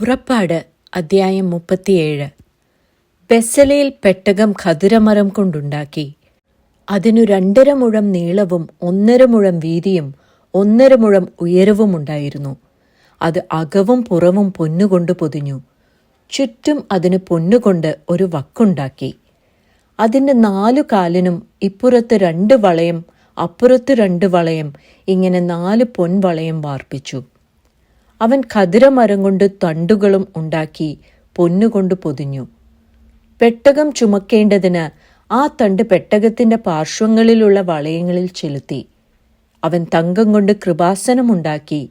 പുറപ്പാട് അദ്ധ്യായം മുപ്പത്തിയേഴ്. ബെസലയിൽ പെട്ടകം ഖതിരമരം കൊണ്ടുണ്ടാക്കി. അതിനു രണ്ടര മുഴം നീളവും ഒന്നര മുഴം വീതിയും ഒന്നര മുഴം ഉയരവും ഉണ്ടായിരുന്നു. അത് അകവും പുറവും പൊന്നുകൊണ്ട് പൊതിഞ്ഞു. ചുറ്റും അതിന് പൊന്നുകൊണ്ട് ഒരു വക്കുണ്ടാക്കി. അതിന്റെ നാലു കാലിനും ഇപ്പുറത്ത് രണ്ട് വളയം അപ്പുറത്ത് രണ്ട് വളയം ഇങ്ങനെ നാല് പൊൻവളയം വാർപ്പിച്ചു. അവൻ ഖതിരമരം കൊണ്ട് തണ്ടുകളും ഉണ്ടാക്കി പൊന്നുകൊണ്ട് പൊതിഞ്ഞു. പെട്ടകം ചുമക്കേണ്ടതിന് ആ തണ്ട് പെട്ടകത്തിന്റെ പാർശ്വങ്ങളിലുള്ള വളയങ്ങളിൽ ചെലുത്തി. അവൻ തങ്കം കൊണ്ട് കൃപാസനമുണ്ടാക്കി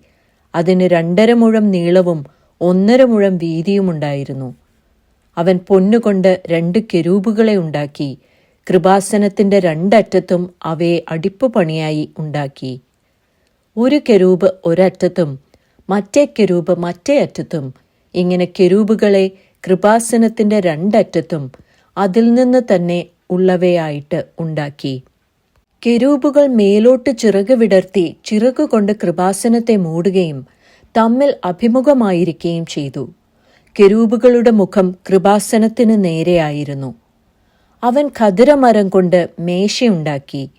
അതിന് രണ്ടര മുഴം നീളവും ഒന്നര മുഴം വീതിയുമുണ്ടായിരുന്നു അവൻ പൊന്നുകൊണ്ട് രണ്ട് കെരൂപുകളെ ഉണ്ടാക്കി. കൃപാസനത്തിന്റെ രണ്ടറ്റത്തും അവയെ അടിപ്പ് പണിയായി ഉണ്ടാക്കി. ഒരു കെരൂപ് ഒരറ്റത്തും മറ്റേ കെരൂബ് മറ്റേ അറ്റത്തും. ഇങ്ങനെ കിരൂപുകളെ കൃപാസനത്തിന്റെ രണ്ടറ്റത്തും അതിൽ നിന്ന് തന്നെ ഉള്ളവയായിട്ട് ഉണ്ടാക്കി. കെരൂബുകൾ മേലോട്ട് ചിറക് വിടർത്തി ചിറകുകൊണ്ട് കൃപാസനത്തെ മൂടുകയും തമ്മിൽ അഭിമുഖമായിരിക്കുകയും ചെയ്തു. കെരൂബുകളുടെ മുഖം കൃപാസനത്തിന് നേരെയായിരുന്നു. അവൻ ഖതിരമരം കൊണ്ട് മേശയുണ്ടാക്കി.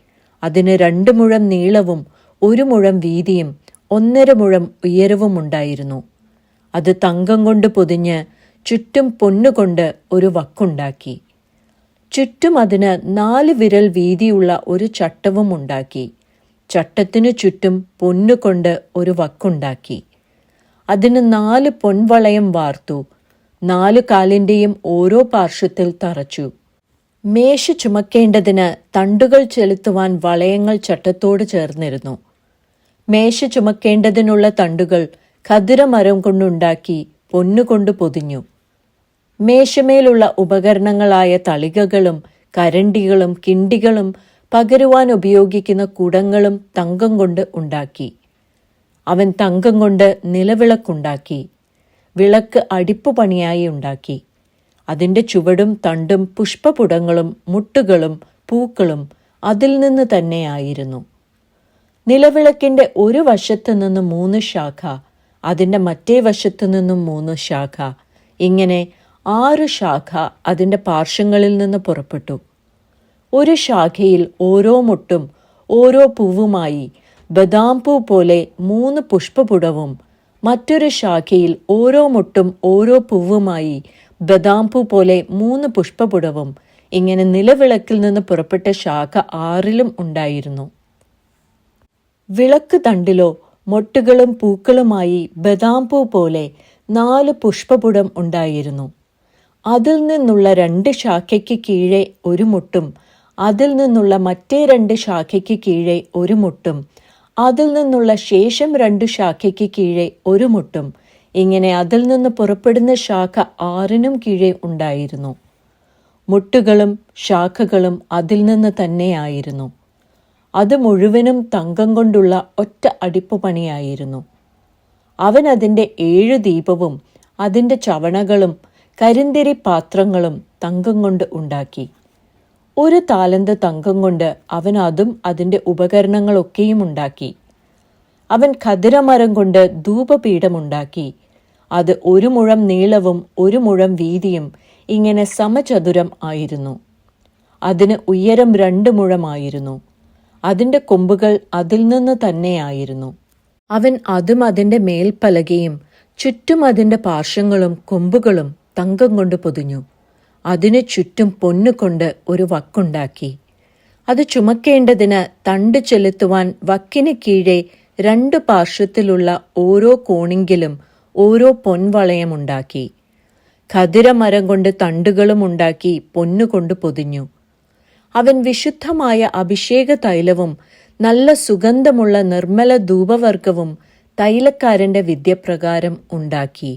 അതിന് രണ്ട് മുഴം നീളവും ഒരു മുഴം വീതിയും ഒന്നര മുഴം ഉയരവും ഉണ്ടായിരുന്നു അത് തങ്കം കൊണ്ട് പൊതിഞ്ഞ് ചുറ്റും പൊന്നുകൊണ്ട് ഒരു വക്കുണ്ടാക്കി. ചുറ്റും അതിന് നാല് വിരൽ വീതിയുള്ള ഒരു ചട്ടവും ഉണ്ടാക്കി ചട്ടത്തിനു ചുറ്റും പൊന്നുകൊണ്ട് ഒരു വക്കുണ്ടാക്കി. അതിന് നാല് പൊൻവളയം വാർത്തു. നാല് കാലിന്റെയും ഓരോ പാർശ്വത്തിൽ തറച്ചു. മേശ ചുമക്കേണ്ടതിന് തണ്ടുകൾ ചെലുത്തുവാൻ വളയങ്ങൾ ചട്ടത്തോട് ചേർന്നിരുന്നു. മേശ ചുമക്കേണ്ടതിനുള്ള തണ്ടുകൾ ഖദിരമരം കൊണ്ടുണ്ടാക്കി പൊന്നുകൊണ്ട് പൊതിഞ്ഞു. മേശമേലുള്ള ഉപകരണങ്ങളായ തളികകളും കരണ്ടികളും കിണ്ടികളും പകരുവാൻ ഉപയോഗിക്കുന്ന കുടങ്ങളും തങ്കം കൊണ്ട് ഉണ്ടാക്കി. അവൻ തങ്കം കൊണ്ട് നിലവിളക്കുണ്ടാക്കി. വിളക്ക് അടിപ്പു പണിയായി ഉണ്ടാക്കി. അതിന്റെ ചുവടും തണ്ടും പുഷ്പപുടങ്ങളും മുട്ടുകളും പൂക്കളും അതിൽ നിന്ന് തന്നെയായിരുന്നു നിലവിളക്കിന്റെ ഒരു വശത്തു നിന്ന് മൂന്ന് ശാഖ അതിന്റെ മറ്റേ വശത്തു നിന്നും മൂന്ന് ശാഖ. ഇങ്ങനെ ആറ് ശാഖ അതിന്റെ പാർശ്വങ്ങളിൽ നിന്ന് പുറപ്പെട്ടു. ഒരു ശാഖയിൽ ഓരോ മുട്ടും ഓരോ പൂവുമായി ബദാം പൂ പോലെ മൂന്ന് പുഷ്പപുടവും മറ്റൊരു ശാഖയിൽ ഓരോ മുട്ടും ഓരോ പൂവുമായി ബദാം പൂ പോലെ മൂന്ന് പുഷ്പപുടവും ഇങ്ങനെ നിലവിളക്കിൽ നിന്ന് പുറപ്പെട്ട ശാഖ ആറിലും ഉണ്ടായിരുന്നു. വിളക്ക് തണ്ടിലോ മൊട്ടുകളും പൂക്കളുമായി ബദാം പൂ പോലെ നാല് പുഷ്പപുടം ഉണ്ടായിരുന്നു. അതിൽ നിന്നുള്ള രണ്ട് ശാഖയ്ക്ക് കീഴെ ഒരു മുട്ടും അതിൽ നിന്നുള്ള മറ്റേ രണ്ട് ശാഖയ്ക്ക് കീഴെ ഒരു മുട്ടും അതിൽ നിന്നുള്ള ശേഷം രണ്ട് ശാഖയ്ക്ക് കീഴെ ഒരു മുട്ടും. ഇങ്ങനെ അതിൽ നിന്ന് പുറപ്പെടുന്ന ശാഖ ആറിനും കീഴെ ഉണ്ടായിരുന്നു. മുട്ടുകളും ശാഖകളും അതിൽ നിന്ന് തന്നെയായിരുന്നു. അത് മുഴുവനും തങ്കം കൊണ്ടുള്ള ഒറ്റ അടിപ്പുപണിയായിരുന്നു അവൻ അതിന്റെ ഏഴു ദീപവും അതിന്റെ ചവണകളും കരിന്തിരി പാത്രങ്ങളും തങ്കം കൊണ്ട് ഉണ്ടാക്കി. ഒരു താലന്ത് തങ്കം കൊണ്ട് അവൻ അതും അതിന്റെ ഉപകരണങ്ങളൊക്കെയും ഉണ്ടാക്കി. അവൻ ഖതിരമരം കൊണ്ട് ധൂപപീഠമുണ്ടാക്കി അത് ഒരു മുഴം നീളവും ഒരു മുഴം വീതിയും ഇങ്ങനെ സമചതുരം ആയിരുന്നു. അതിന് ഉയരം രണ്ട് മുഴമായിരുന്നു. അതിന്റെ കൊമ്പുകൾ അതിൽ നിന്ന് തന്നെയായിരുന്നു. അവൻ അതും അതിന്റെ മേൽപ്പലകയും ചുറ്റും അതിന്റെ പാർശ്വങ്ങളും കൊമ്പുകളും തങ്കം കൊണ്ട് പൊതിഞ്ഞു. അതിനു ചുറ്റും പൊന്നുകൊണ്ട് ഒരു വക്കുണ്ടാക്കി. അത് ചുമക്കേണ്ടതിന് തണ്ട് ചെലുത്തുവാൻ വക്കിന് കീഴെ രണ്ട് പാർശ്വത്തിലുള്ള ഓരോ കോണിങ്കിലും ഓരോ പൊൻവളയമുണ്ടാക്കി ഖതിരമരം കൊണ്ട് തണ്ടുകളും ഉണ്ടാക്കി പൊന്നുകൊണ്ട് പൊതിഞ്ഞു. അവൻ വിശുദ്ധമായ അഭിഷേക തൈലവും നല്ല സുഗന്ധമുള്ള നിർമ്മല ധൂപവർഗവും തൈലക്കാരന്റെ വിദ്യപ്രകാരം ഉണ്ടാക്കി.